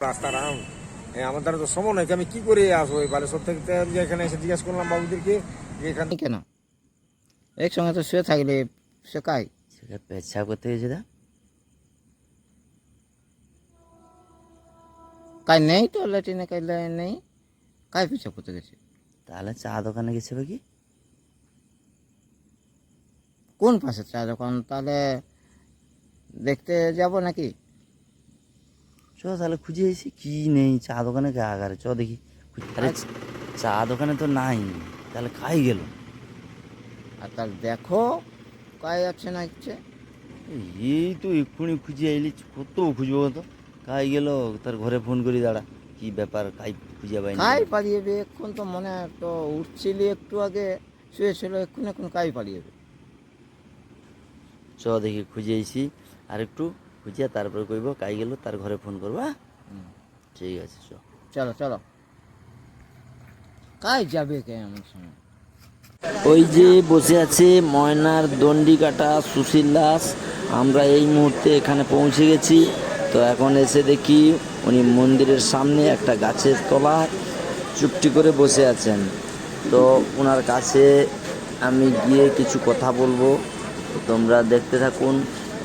রাস্তা রাউন্ড হ্যাঁ আমার দ্বারা তো সময় নয় আমি কি করে আসব? এই বালেশ্বর থেকে এখানে এসে জিজ্ঞাসা করলাম বাবুদেরকে যে এখানে কেন? একসঙ্গে তো শুয়ে থাকলে শেখায় সেটা পেচ্ছাপ করতে গেছে দা কাই নেই তো ল্যাট্রিনে কাই নেই? কাই পেছাব করতে গেছে? তাহলে চা দোকানে গেছে বা কি কোন পাশে চা দোকান? তাহলে দেখতে যাব নাকি? চ তাহলে খুঁজে এসি কি নেই? চা দোকানে কে আগারে চ দেখি। আরে চা দোকানে তো নাই। তাহলে খাই গেল। আর তার দেখো কাই আছে না ইচ্ছে এই তো এক্ষুনি খুঁজে আইলি কত খুঁজবো তো কাই গেল তার ঘরে ফোন করি দাঁড়া। কি ব্যাপার কাই খুঁজে পাইনি। কাই পালিয়েবে এখন তো মনে তো উঠছিলি একটু আগে শুয়েছিল এখন এখন কাই পালিয়েবে। চ দেখি খুঁজে আইসি আর একটু খুঁজে তারপরে কইব কাই গেল তার ঘরে ফোন করবা ঠিক আছে চ চলো চলো। কাই যাবে কে আমার সঙ্গে? ওই যে বসে আছে ময়নার দণ্ডি কাটা সুশীল দাস। আমরা এই মুহূর্তে এখানে পৌঁছে গেছি। তো এখন এসে দেখি উনি মন্দিরের সামনে একটা গাছের তলায় চুপটি করে বসে আছেন। তো ওনার কাছে আমি গিয়ে কিছু কথা বলব। তোমরা দেখতে থাকুন।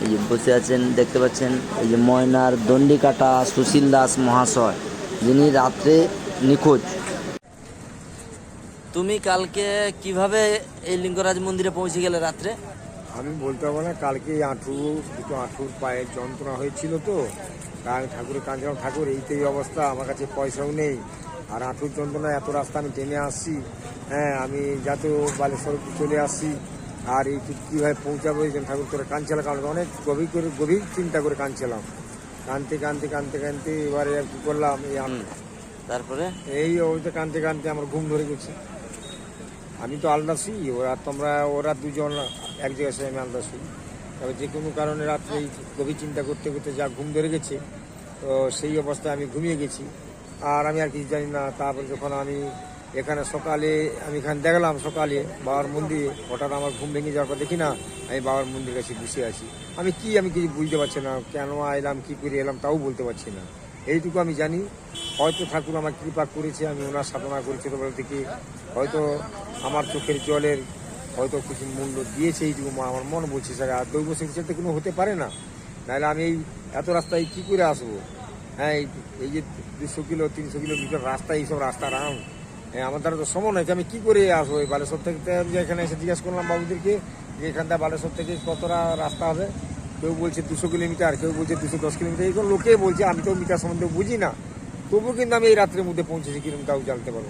এই যে বসে আছেন, দেখতে পাচ্ছেন, এই যে ময়নার দণ্ডি কাটা সুশীল দাস মহাশয়, যিনি রাত্রে নিখোঁজ। তুমি কালকে কীভাবে এই লিঙ্গরাজ মন্দিরে পৌঁছে গেলে রাত্রে? আমি বলতে পারব না, কালকে আঁঠু, দুটো আঁঠুর পায়ে যন্ত্রণা হয়েছিল তো কারণ ঠাকুরের কাঁচলাম ঠাকুর, এই তো এই অবস্থা, আমার কাছে পয়সাও নেই, আর আঁঠুর যন্ত্রণা, এত রাস্তা আমি টেনে আসছি হ্যাঁ আমি যাতে বালেশ্বর চলে আসছি আর এই কীভাবে পৌঁছাবো এই জন্য ঠাকুর করে কাঁদছিলাম কারণ অনেক গভীর করে গভীর চিন্তা করে কাঁদছিলাম কাঁদতে কাঁদতে কাঁদতে কাঁদতে এবারে আর কি করলাম এই আঁঠু- তারপরে? এই অবস্থা কাঁদতে কাঁদতে আমার ঘুম ধরে গেছে। আমি তো আলাদা শুই ওরা তোমরা ওরা দুজন এক জায়গায় শুয়ে আমি আলাদা শুই। তবে যে কোনো কারণে রাত্রে এই গভীর চিন্তা করতে করতে যা ঘুম ধরে গেছে তো সেই অবস্থায় আমি ঘুমিয়ে গেছি। আর আমি আর কিছু জানি না তারপরে যখন আমি এখানে সকালে আমি এখানে দেখলাম সকালে বাবার মন্দিরে, হঠাৎ আমার ঘুম ভেঙে যাওয়ার পর দেখি না, আমি বাবার মন্দির কাছে বসে আছি। আমি কি, আমি কিছু বুঝতে পারছি না, কেন এলাম, কি করে এলাম তাও বলতে পারছি না। এইটুকু আমি জানি। হয়তো ঠাকুর আমার কৃপা করেছে, আমি ওনার সাধনা করেছি ছোটোবেলা থেকে। হয়তো আমার চোখের জলের হয়তো কিছু মূল্য দিয়েছে এইটুকু মা- আমার মন বলছে, স্যার, আর দৈব শক্তির তো কোনো হতে পারে না। নাহলে আমি এই এত রাস্তায় কী করে আসব? হ্যাঁ এই- যে দুশো কিলো, তিনশো কিলোমিটার রাস্তা এইসব রাস্তা রাউন্ড আমার দ্বারা তো সময় নয় আমি কী করে আসব? এই বালেশ্বর থেকে এখানে এসে জিজ্ঞাসা করলাম বাবুদেরকে যে এখানটা বালেশ্বর থেকে কতটা রাস্তা হবে। কেউ বলছে দুশো কিলোমিটার, কেউ বলছে দুশো দশ কিলোমিটার। এইগুলো লোকেই বলছে, আমি তো মিটার সম্বন্ধে বুঝি না। তবুও কিন্তু আমি এই রাত্রের মধ্যে পৌঁছেছি কিরম তাও জানতে পারব।